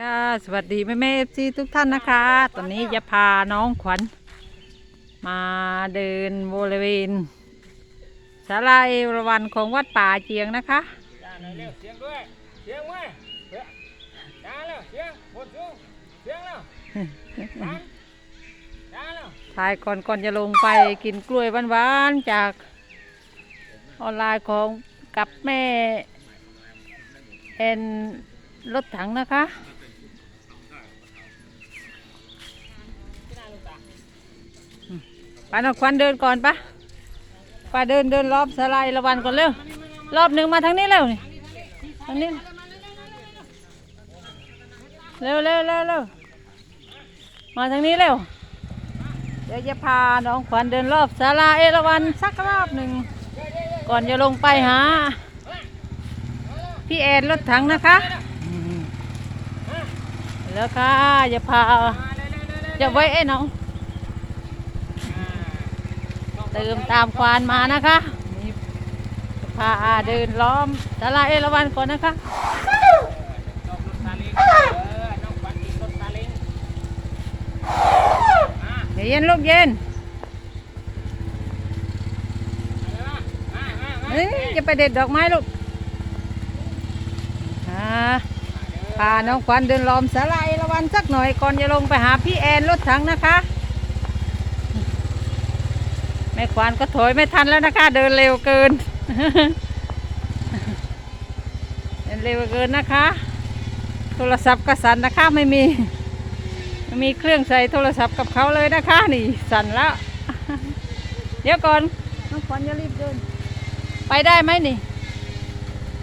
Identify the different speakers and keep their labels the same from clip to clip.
Speaker 1: ก็สวัสดีแม่แม่เอฟซีทุกท่านนะคะ ตอนนี้จะพาน้องขวัญ มาเดินบริเวณศาลาเอราวันของวัดป่าเจียงนะคะ
Speaker 2: จ้าหน่อยเร็วเสียงด้วยเสียงไว้เสียงจ้าเร็วเสียงหมดสูงเสียงเร็วจ้าจ้าเร็ว
Speaker 1: ถ่ายก่อนก่อนจะลงไปกินกล้วยหวานๆจากออนไลน์ของกับแม่ เอ็นรถถังนะคะ ไปน้องขวัญเดินก่อนปะไปเดินเดินรอบสลายละวันก่อนเร็ว รอบหนึ่งมาทางนี้เร็วนี่ทางนี้ เร็วเร็วเร็วเร็วมาทางนี้เร็ว เดี๋ยวจะพาน้องขวัญเดินรอบศาลาเอราวันสักรอบหนึ่ง ก่อนจะลงไปหา พี่แอนรถถังนะคะอืมแล้วค่ะจะพา
Speaker 2: มาเร็วเร็วเร็วเร็ว
Speaker 1: จะไว้ไอ้น้อง เติมตามควานมานะคะนี่พาเดินล้อมศาลาเอราวันก่อนนะคะ
Speaker 2: เดี๋
Speaker 1: ยวเย็นลูกเย็นเอ้ยจะไปเด็ดดอกไม้ลูกพาน้องขวัญเดินล้อมศาลาเอราวันสักหน่อยก่อนจะลงไปหาพี่แอนรถถังนะคะ ม่ขวานก็ถอยไม่ทันแล้วนะคะ เดินเร็วเกิน เดินเร็วเกินนะคะ โทรศัพท์ก็สั่นนะคะไม่มีไม่มีเครื่องใส่โทรศัพท์กับเขาเลยนะคะ นี่สั่นแล้วเดี๋ยวก่อนน้องขวัญอย่ารีบเดิน ไปได้ไหมนี่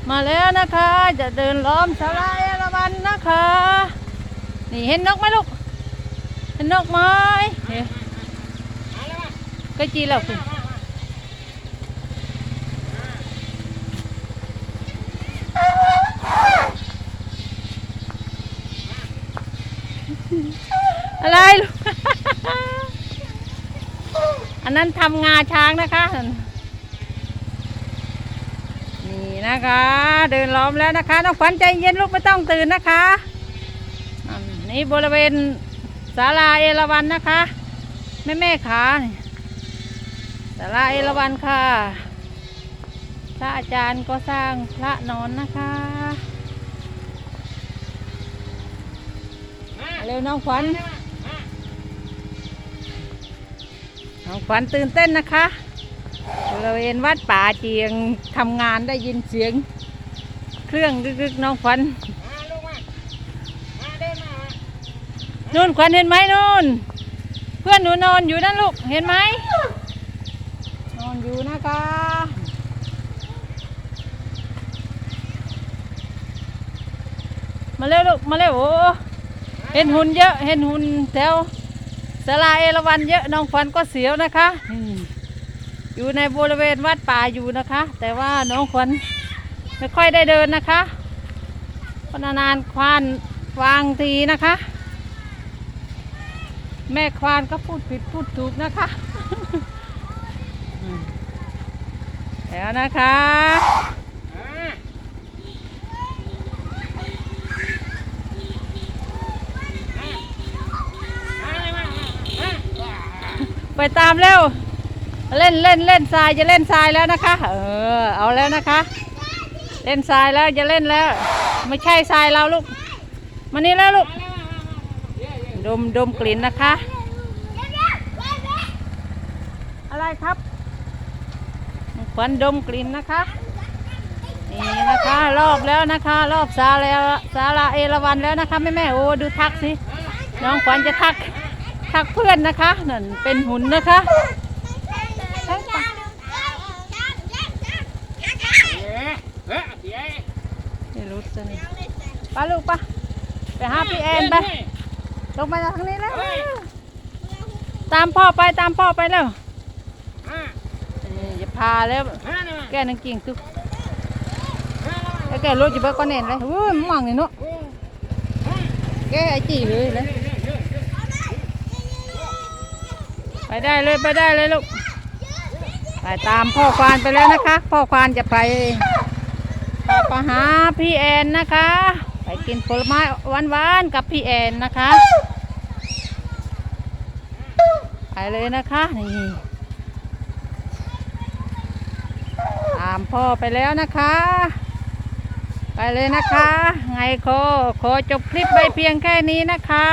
Speaker 1: มาแล้วนะคะ จะเดินล้อมสลายละวันนะคะ นี่เห็นนกไหมลูก เห็นนกไหมเฮ้ย
Speaker 2: มาแล้วมา
Speaker 1: ก็จีแล้วคุณอะไรลูกอันนั้นทำงาช้างนะคะ นี่นะคะ เดินล้อมแล้วนะคะน้องขวัญใจเย็นลูกไม่ต้องตื่นนะคะอันนี่บริเวณศาลาเอราวันนะคะ แม่แม่ขานี่ ศาลาเอราวันค่ะ พระอาจารย์ก็สร้างพระนอนนะคะเร็วน้องขวัญน้องขวัญตื่นเต้นนะคะบริเวณวัดป่าเจียงทำงานได้ยินเสียง เครื่องดึกๆน้องขวัญ
Speaker 2: มาลูกมามาเดินมามา
Speaker 1: นู่นขวัญเห็นไหมนู่น เพื่อนหนูนอนอยู่นั่นลูกเห็นไหม อนอยู่นะคะ มาเร็วลูกมาเร็วโอ้เห็นหุ่นเยอะเห็นหุ่นแถวสลาเอราวันเยอะน้องขวัญก็เสียวนะคะอยู่ในบริเวณวัดป่าอยู่นะคะ แต่ว่าน้องขวัญไม่ค่อยได้เดินนะคะเพราะนานๆควานวางทีนะคะ แม่ควานก็พูดผิดพูดถูกนะคะ แล้วนะคะไปตามเร็ว เล่นเล่นเล่นทรายจะเล่นทรายแล้วนะคะ เออ เอาแล้วนะคะ เล่นทรายแล้วจะเล่นแล้ว ไม่ใช่ทรายเราลูกมานี่แล้วลูก ดมดมกลิ่นนะคะ อะไรครับ ขวัญดมกลิ่นนะคะ นี่นะคะรอบแล้วนะคะ รอบซาแล้วซาลาเอราวันแล้วนะคะแม่แม่โอ้ดูทักสิน้องขวัญจะทักทักเพื่อนนะคะนั่นเป็นหุ่นนะคะไป
Speaker 2: เฮ้ยเดี๋ยว
Speaker 1: ไม่รู้จะนี่ปลูกปะไปหาพี่แอนไปลงไปทางนี้แล้วตามพ่อไปตามพ่อไปแล้ว
Speaker 2: มา
Speaker 1: นี่อย่าแล้วแกนังกิ่งตุก
Speaker 2: แล้ว
Speaker 1: แล้วแกรถจะไปก้อนเน่นเลยอุ้ยมองนี่เนาะแกไอจีเลยเลยไปได้เลยไปได้เลยลูกไปตามพ่อควานไปแล้วนะคะ พ่อควานจะไปไปหาพี่แอนนะคะ ไปกินผลไม้หวานๆกับพี่แอนนะคะ ไปเลยนะคะนี่ามพ่อไปแล้วนะคะ ไปเลยนะคะ ไงโคขอจบคลิปไปเพียงแค่นี้นะคะ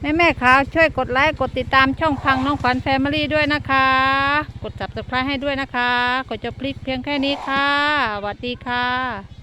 Speaker 1: แม่แม่ๆขาวช่วยกดไลค์กดติดตามช่องพังน้องขวัญแฟมิลี่ด้วยนะคะ กด subscribe ให้ด้วยนะคะ กดจบคลิปเพียงแค่นี้ค่ะสวัสดีค่ะ